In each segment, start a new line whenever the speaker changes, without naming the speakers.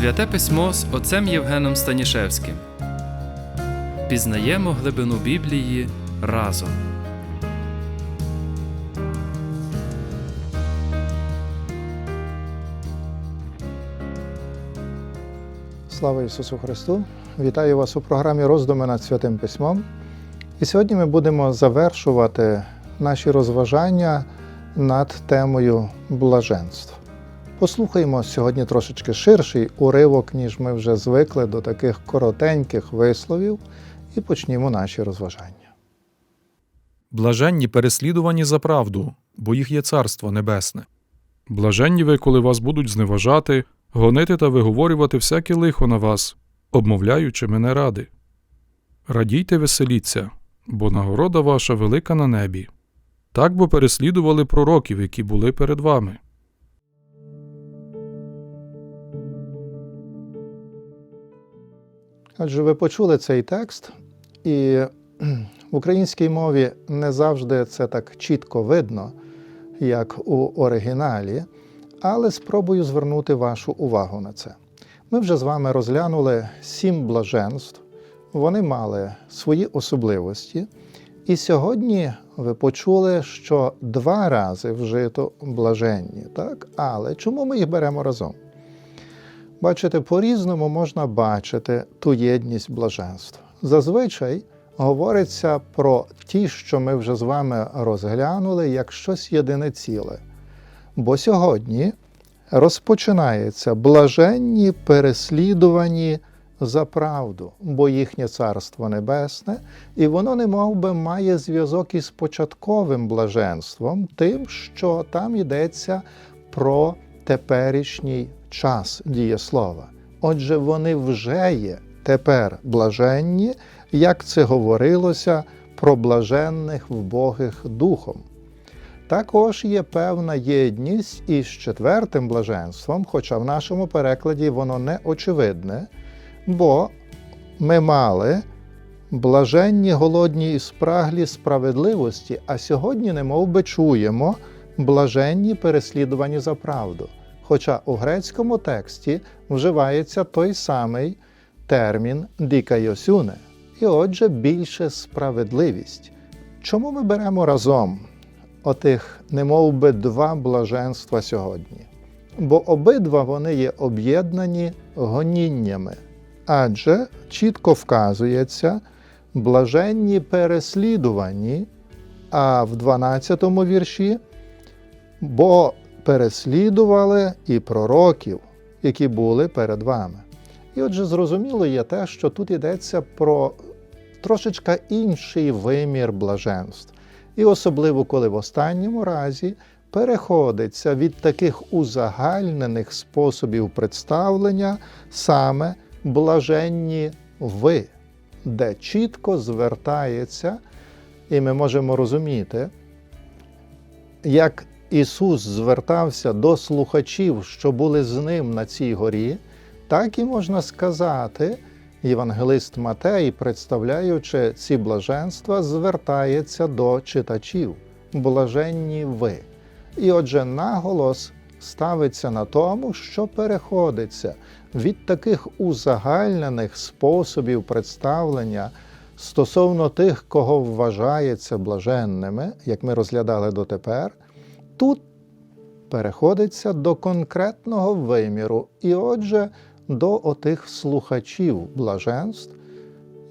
Святе письмо з отцем Євгеном Станішевським. Пізнаємо глибину Біблії разом.
Слава Ісусу Христу! Вітаю вас у програмі Роздуми над Святим Письмом. І сьогодні ми будемо завершувати наші розважання над темою блаженств. Послухаємо сьогодні трошечки ширший уривок, ніж ми вже звикли до таких коротеньких висловів, і почнімо наші розважання.
Блаженні переслідувані за правду, бо їх є царство небесне. Блаженні ви, коли вас будуть зневажати, гонити та виговорювати всяке лихо на вас, обмовляючи мене ради. Радійте, веселіться, бо нагорода ваша велика на небі. Так бо переслідували пророків, які були перед вами.
Отже, ви почули цей текст, і в українській мові не завжди це так чітко видно, як у оригіналі, але спробую звернути вашу увагу на це. Ми вже з вами розглянули сім блаженств, вони мали свої особливості. І сьогодні ви почули, що два рази вжито блаженні, так? Але чому ми їх беремо разом? Бачите, по-різному можна бачити ту єдність блаженств. Зазвичай говориться про ті, що ми вже з вами розглянули, як щось єдине ціле. Бо сьогодні розпочинається блаженні переслідувані за правду, бо їхнє царство небесне, і воно не би має зв'язок із початковим блаженством, тим, що там йдеться про теперішній час дієслова. Отже, вони вже є тепер блаженні, як це говорилося про блаженних вбогих духом. Також є певна єдність із четвертим блаженством, хоча в нашому перекладі воно не очевидне, бо ми мали блаженні голодні і спраглі справедливості, а сьогодні не би чуємо блаженні переслідувані за правду. Хоча у грецькому тексті вживається той самий термін дікайосюне, і отже більше справедливість. Чому ми беремо разом отих, немов би, два блаженства сьогодні? Бо обидва вони є об'єднані гоніннями, адже чітко вказується блаженні переслідувані, а в 12 вірші, бо переслідували і пророків, які були перед вами. І отже, зрозуміло є те, що тут йдеться про трошечка інший вимір блаженств. І особливо, коли в останньому разі переходиться від таких узагальнених способів представлення саме блаженні ви, де чітко звертається, і ми можемо розуміти, як Ісус звертався до слухачів, що були з ним на цій горі, так і можна сказати, євангелист Матей, представляючи ці блаженства, звертається до читачів. Блаженні ви. І отже, наголос ставиться на тому, що переходиться від таких узагальнених способів представлення стосовно тих, кого вважається блаженними, як ми розглядали дотепер тут переходиться до конкретного виміру, і отже, до отих слухачів блаженств.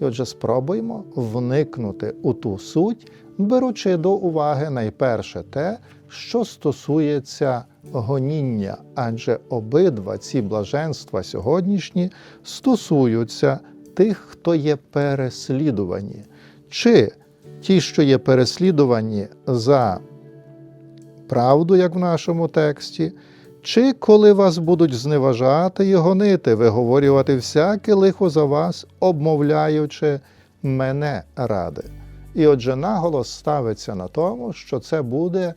І отже, спробуємо вникнути у ту суть, беручи до уваги найперше те, що стосується гоніння, адже обидва ці блаженства сьогоднішні стосуються тих, хто є переслідувані, чи ті, що є переслідувані за правду, як в нашому тексті, чи коли вас будуть зневажати і гонити, виговорювати всяке лихо за вас, обмовляючи мене ради. І отже, наголос ставиться на тому, що це буде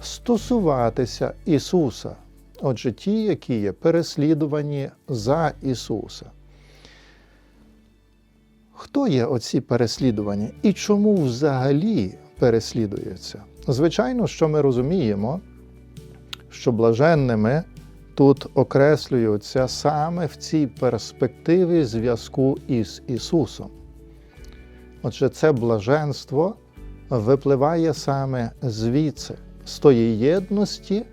стосуватися Ісуса. Отже, ті, які є переслідувані за Ісуса. Хто є оці переслідувані і чому взагалі переслідуються? Звичайно, що ми розуміємо, що блаженними тут окреслюються саме в цій перспективі зв'язку із Ісусом. Отже, це блаженство випливає саме звідси, з тої єдності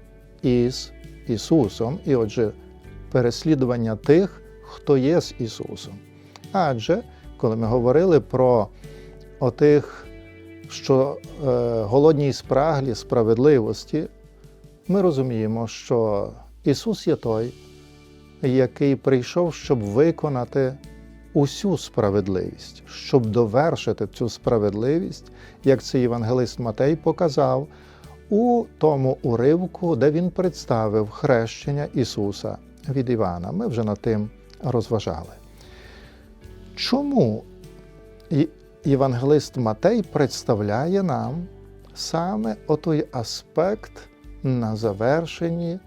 із Ісусом, і отже, переслідування тих, хто є з Ісусом. Адже коли ми говорили про отих, що е, голодні спраглі справедливості, ми розуміємо, що Ісус є той, який прийшов, щоб виконати усю справедливість, щоб довершити цю справедливість, як це євангелист Матей показав у тому уривку, де він представив хрещення Ісуса від Івана. Ми вже над тим розважали. Чому євангелист Матей представляє нам саме отой аспект на завершенні,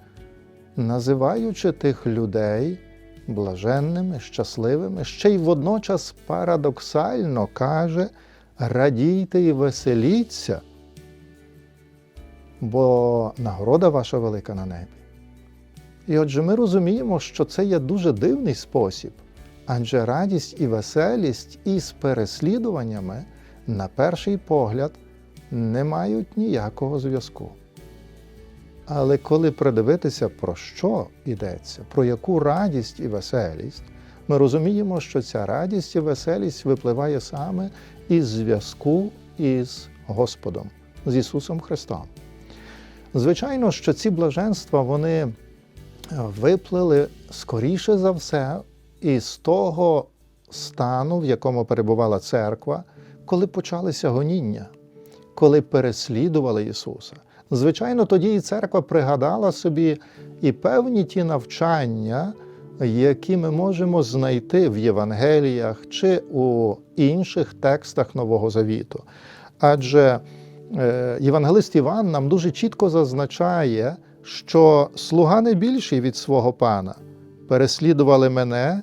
називаючи тих людей блаженними, щасливими, ще й водночас парадоксально каже: радійте і веселіться, бо нагорода ваша велика на небі. І отже, ми розуміємо, що це є дуже дивний спосіб, адже радість і веселість із переслідуваннями, на перший погляд, не мають ніякого зв'язку. Але коли придивитися, про що йдеться, про яку радість і веселість, ми розуміємо, що ця радість і веселість випливає саме із зв'язку із Господом, з Ісусом Христом. Звичайно, що ці блаженства вони виплили скоріше за все із того стану, в якому перебувала церква, коли почалися гоніння, коли переслідували Ісуса. Звичайно, тоді і церква пригадала собі і певні ті навчання, які ми можемо знайти в Євангеліях чи у інших текстах Нового Завіту. Адже е, євангелист Іван нам дуже чітко зазначає, що слуга не більший від свого пана. Переслідували мене,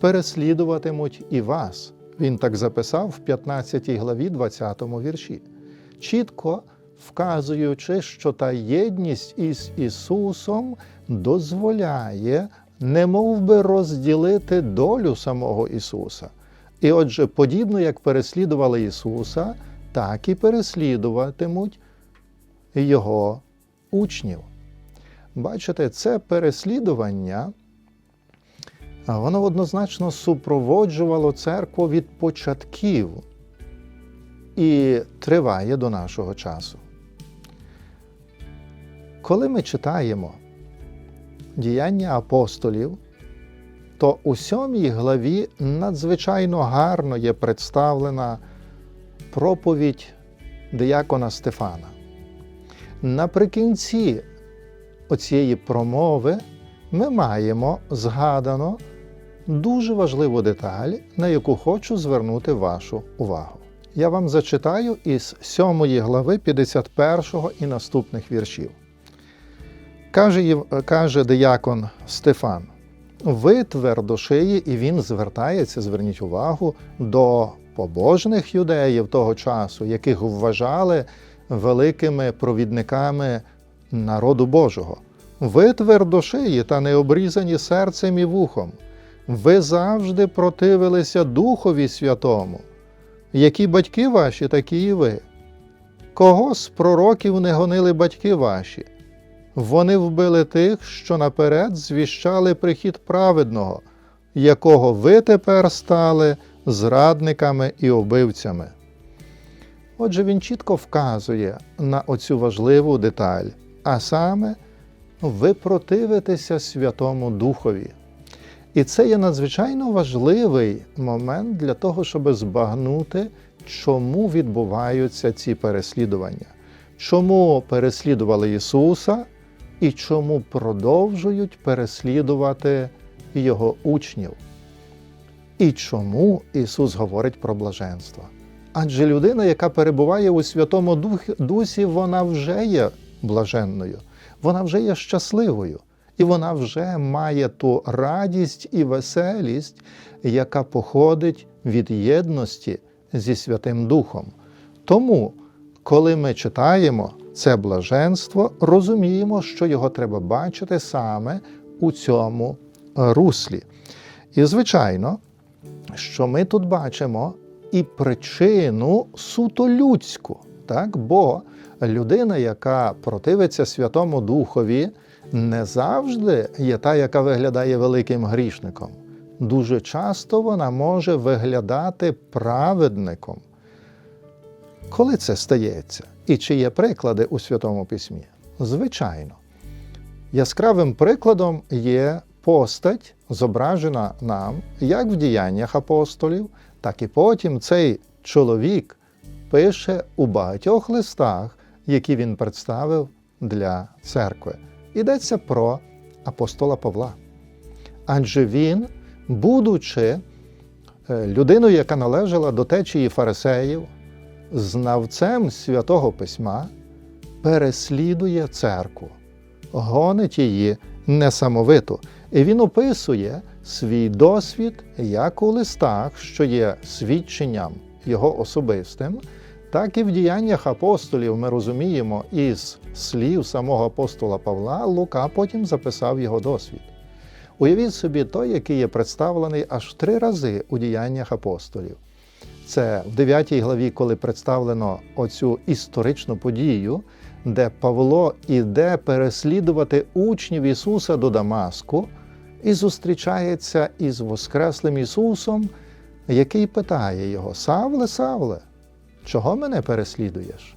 переслідуватимуть і вас. Він так записав в 15 главі, 20 вірші, чітко вказуючи, що та єдність із Ісусом дозволяє немов би розділити долю самого Ісуса. І отже, подібно як переслідували Ісуса, так і переслідуватимуть Його учнів. Бачите, це переслідування, воно однозначно супроводжувало церкву від початків і триває до нашого часу. Коли ми читаємо діяння апостолів, то у сьомій главі надзвичайно гарно є представлена проповідь диякона Стефана. Наприкінці оцієї промови ми маємо згадано дуже важливу деталь, на яку хочу звернути вашу увагу. Я вам зачитаю із 7 глави 51 і наступних віршів. Каже, каже диякон Стефан: ви твердошиї, і він звертається, зверніть увагу, до побожних юдеїв того часу, яких вважали великими провідниками народу Божого. Ви твердошиї та не обрізані серцем і вухом. Ви завжди противилися Духові Святому. Які батьки ваші, такі і ви. Кого з пророків не гонили батьки ваші? Вони вбили тих, що наперед звіщали прихід праведного, якого ви тепер стали зрадниками і убивцями. Отже, він чітко вказує на оцю важливу деталь, а саме ви противитеся Святому Духові. І це є надзвичайно важливий момент для того, щоб збагнути, чому відбуваються ці переслідування, чому переслідували Ісуса і чому продовжують переслідувати Його учнів. І чому Ісус говорить про блаженство? Адже людина, яка перебуває у Святому Дусі, вона вже є блаженною, вона вже є щасливою, і вона вже має ту радість і веселість, яка походить від єдності зі Святим Духом. Тому, коли ми читаємо це блаженство, розуміємо, що його треба бачити саме у цьому руслі. І, звичайно, що ми тут бачимо і причину суто людську, так? бо людина, яка противиться Святому Духові, не завжди є та, яка виглядає великим грішником. Дуже часто вона може виглядати праведником. Коли це стається? І чи є приклади у Святому Письмі? Звичайно. Яскравим прикладом є постать, зображена нам як в діяннях апостолів, так і потім цей чоловік пише у багатьох листах, які він представив для церкви. Йдеться про апостола Павла. Адже він, будучи е, людиною, яка належала до течії фарисеїв, знавцем святого письма, переслідує церкву, гонить її несамовито. І він описує свій досвід як у листах, що є свідченням його особистим, так і в діяннях апостолів ми розуміємо із слів самого апостола Павла, Лука потім записав його досвід. Уявіть собі той, який є представлений аж три рази у діяннях апостолів. Це в 9 главі, коли представлено оцю історичну подію, де Павло іде переслідувати учнів Ісуса до Дамаску і зустрічається із Воскреслим Ісусом, який питає його: Савле, Савле, чого мене переслідуєш?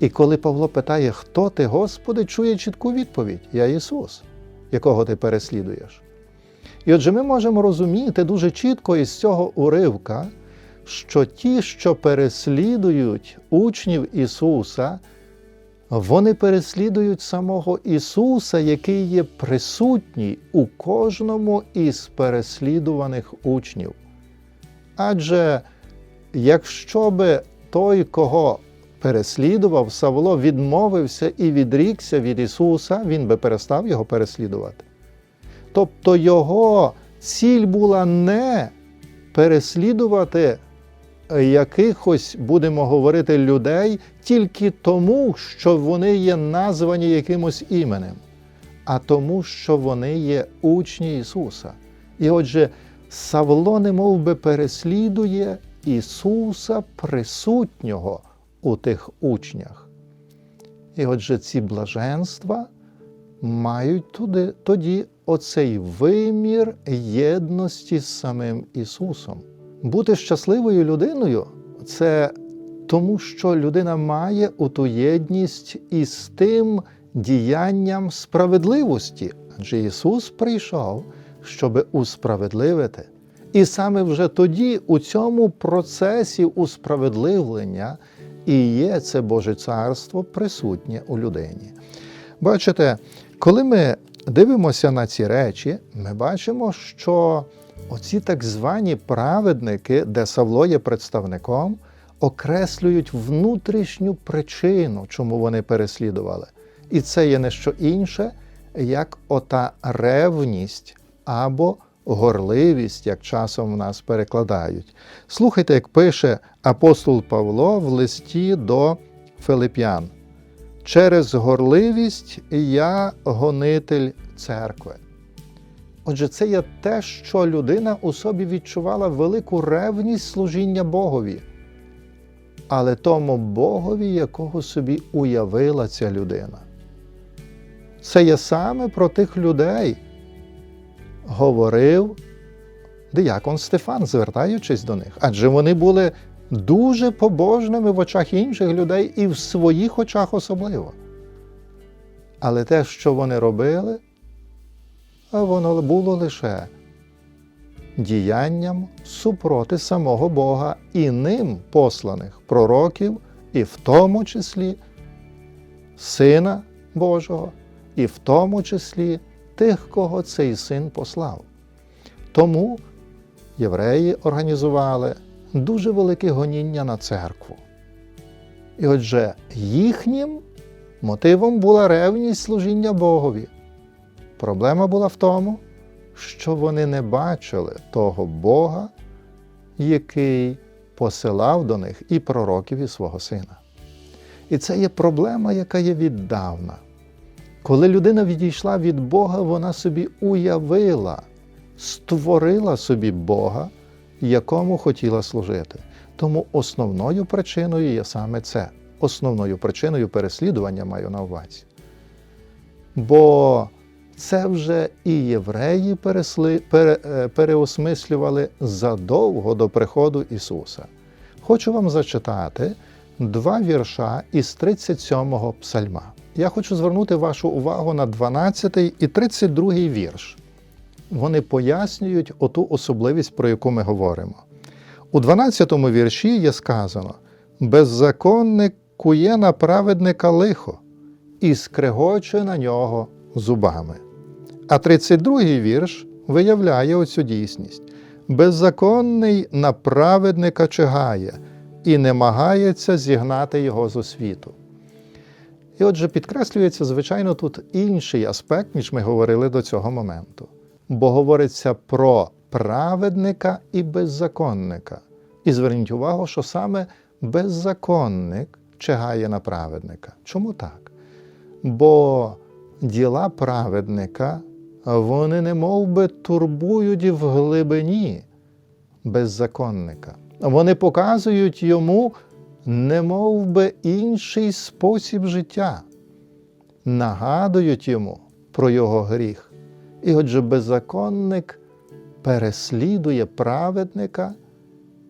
І коли Павло питає, хто ти, Господи, чує чітку відповідь: Я Ісус, якого ти переслідуєш. І отже, ми можемо розуміти дуже чітко із цього уривка, що ті, що переслідують учнів Ісуса, вони переслідують самого Ісуса, який є присутній у кожному із переслідуваних учнів. Адже якщо би той, кого переслідував, Савло відмовився і відрікся від Ісуса, він би перестав його переслідувати. Тобто його ціль була не переслідувати якихось, будемо говорити, людей тільки тому, що вони є названі якимось іменем, а тому, що вони є учні Ісуса. І отже, Савло немов би переслідує Ісуса присутнього у тих учнях. І отже, ці блаженства мають туди, тоді оцей вимір єдності з самим Ісусом. Бути щасливою людиною це тому, що людина має оту єдність із тим діянням справедливості. Адже Ісус прийшов, щоб усправедливити. І саме вже тоді, у цьому процесі усправедливлення, і є це Боже Царство присутнє у людині. Бачите, коли ми дивимося на ці речі, ми бачимо, що оці так звані праведники, де Савло є представником, окреслюють внутрішню причину, чому вони переслідували. І це є не що інше, як ота ревність або горливість, як часом в нас перекладають. Слухайте, як пише апостол Павло в листі до Филип'ян. Через горливість я гонитель церкви. Отже, це є те, що людина у собі відчувала велику ревність служіння Богові, але тому Богові, якого собі уявила ця людина. Це є саме про тих людей, говорив диякон Стефан, звертаючись до них. Адже вони були дуже побожними в очах інших людей і в своїх очах особливо. Але те, що вони робили, воно було лише діянням супроти самого Бога і ним посланих пророків, і в тому числі Сина Божого, і в тому числі тих, кого цей син послав. Тому євреї організували дуже велике гоніння на церкву. І отже, їхнім мотивом була ревність служіння Богові. Проблема була в тому, що вони не бачили того Бога, який посилав до них і пророків, і свого сина. І це є проблема, яка є віддавна. Коли людина відійшла від Бога, вона собі уявила, створила собі Бога, якому хотіла служити. Тому основною причиною є саме це. Основною причиною переслідування маю на увазі. Бо це вже і євреї пересли, пере, е, переосмислювали задовго до приходу Ісуса. Хочу вам зачитати два вірша із 37-го псальма. Я хочу звернути вашу увагу на 12 і 32 вірш. Вони пояснюють оту особливість, про яку ми говоримо. У 12 вірші є сказано: беззаконник кує на праведника лихо і скрегоче на нього зубами. А 32-й вірш виявляє оцю дійсність. Беззаконний на праведника чигає і не магається зігнати його з освіту. І отже, підкреслюється, звичайно, тут інший аспект, ніж ми говорили до цього моменту. Бо говориться про праведника і беззаконника. І зверніть увагу, що саме беззаконник чигає на праведника. Чому так? Бо діла праведника, вони не би турбують в глибині беззаконника. Вони показують йому не мов би інший спосіб життя, нагадують йому про його гріх. І отже, беззаконник переслідує праведника,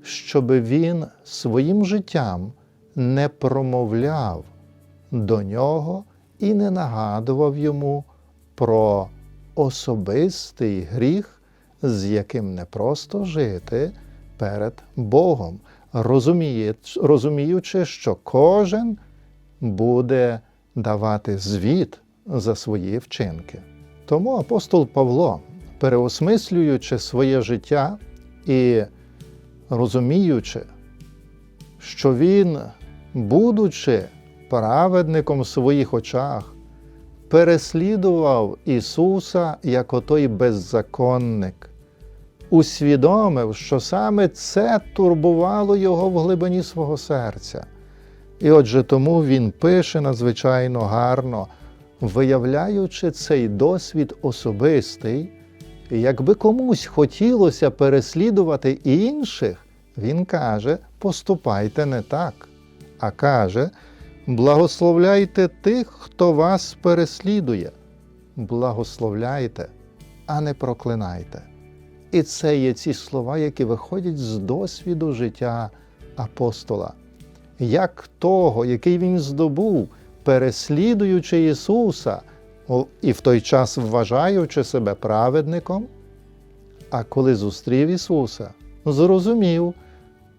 щоб він своїм життям не промовляв до нього і не нагадував йому про особистий гріх, з яким не просто жити перед Богом, розуміючи, що кожен буде давати звіт за свої вчинки. Тому апостол Павло, переосмислюючи своє життя і розуміючи, що він, будучи праведником в своїх очах, переслідував Ісуса як отой беззаконник, усвідомив, що саме це турбувало його в глибині свого серця. І отже, тому він пише надзвичайно гарно, виявляючи цей досвід особистий, якби комусь хотілося переслідувати інших, він каже: поступайте не так, а каже, благословляйте тих, хто вас переслідує. Благословляйте, а не проклинайте. І це є ці слова, які виходять з досвіду життя апостола, як того, який він здобув, переслідуючи Ісуса, і в той час вважаючи себе праведником, а коли зустрів Ісуса, зрозумів,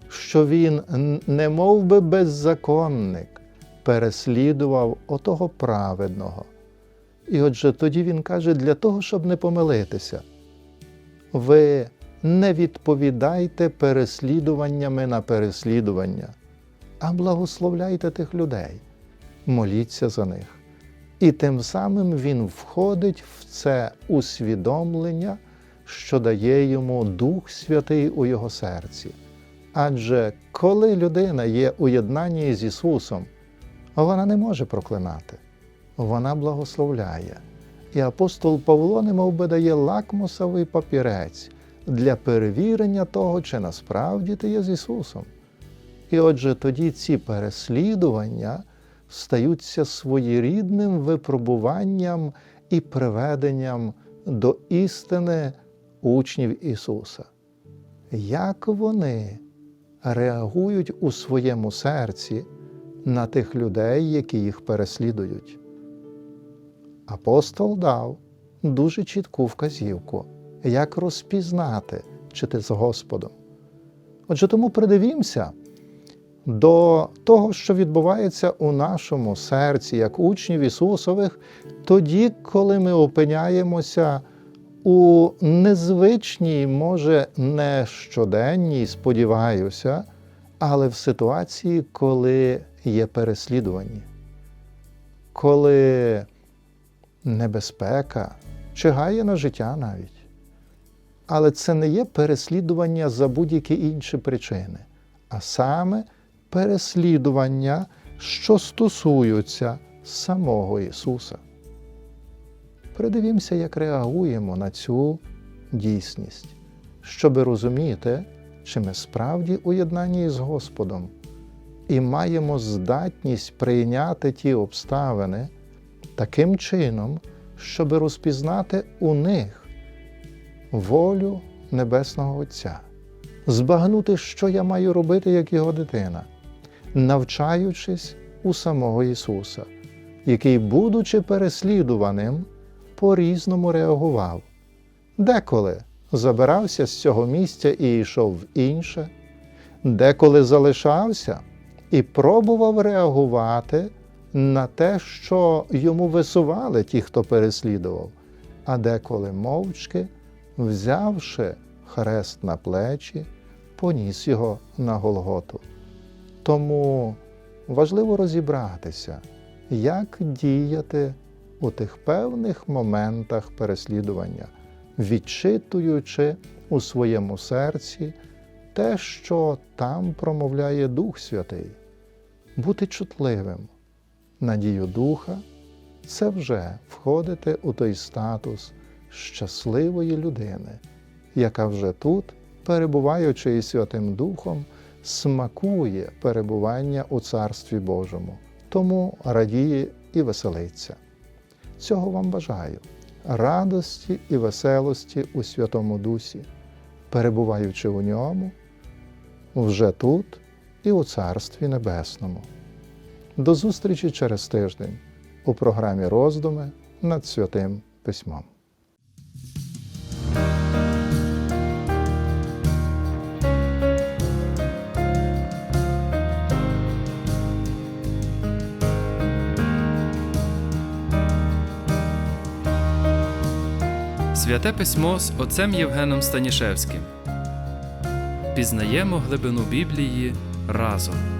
що Він, не би беззаконник, переслідував отого праведного. І отже, тоді він каже, для того, щоб не помилитися, ви не відповідайте переслідуваннями на переслідування, а благословляйте тих людей, моліться за них. І тим самим він входить в це усвідомлення, що дає йому Дух Святий у його серці. Адже коли людина є у єднанні з Ісусом, вона не може проклинати, вона благословляє. І апостол Павло немов би дає лакмусовий папірець для перевірення того, чи насправді ти є з Ісусом. І отже, тоді ці переслідування стаються своєрідним випробуванням і приведенням до істини учнів Ісуса. Як вони реагують у своєму серці на тих людей, які їх переслідують? Апостол дав дуже чітку вказівку, як розпізнати, чи ти з Господом. Отже, тому придивімося до того, що відбувається у нашому серці, як учнів Ісусових, тоді, коли ми опиняємося у незвичній, може, не щоденній, сподіваюся, але в ситуації, коли є переслідування, коли небезпека чигає на життя навіть. Але це не є переслідування за будь-які інші причини, а саме переслідування, що стосуються самого Ісуса. Придивімося, як реагуємо на цю дійсність, щоби розуміти, чи ми справді у єднанні з Господом і маємо здатність прийняти ті обставини таким чином, щоб розпізнати у них волю Небесного Отця, збагнути, що я маю робити як його дитина, навчаючись у самого Ісуса, який, будучи переслідуваним, по-різному реагував. Деколи забирався з цього місця і йшов в інше, деколи залишався і пробував реагувати на те, що йому висували ті, хто переслідував, а деколи мовчки, взявши хрест на плечі, поніс його на Голготу. Тому важливо розібратися, як діяти у тих певних моментах переслідування, відчитуючи у своєму серці те, що там промовляє Дух Святий, бути чутливим. Надію Духа це вже входити у той статус щасливої людини, яка вже тут, перебуваючи із Святим Духом, смакує перебування у Царстві Божому, тому радіє і веселиться. Цього вам бажаю радості і веселості у Святому Дусі, перебуваючи у ньому вже тут і у Царстві Небесному. До зустрічі через тиждень у програмі Роздуми над Святим Письмом.
Святе письмо з отцем Євгеном Станішевським. Пізнаємо глибину Біблії разом.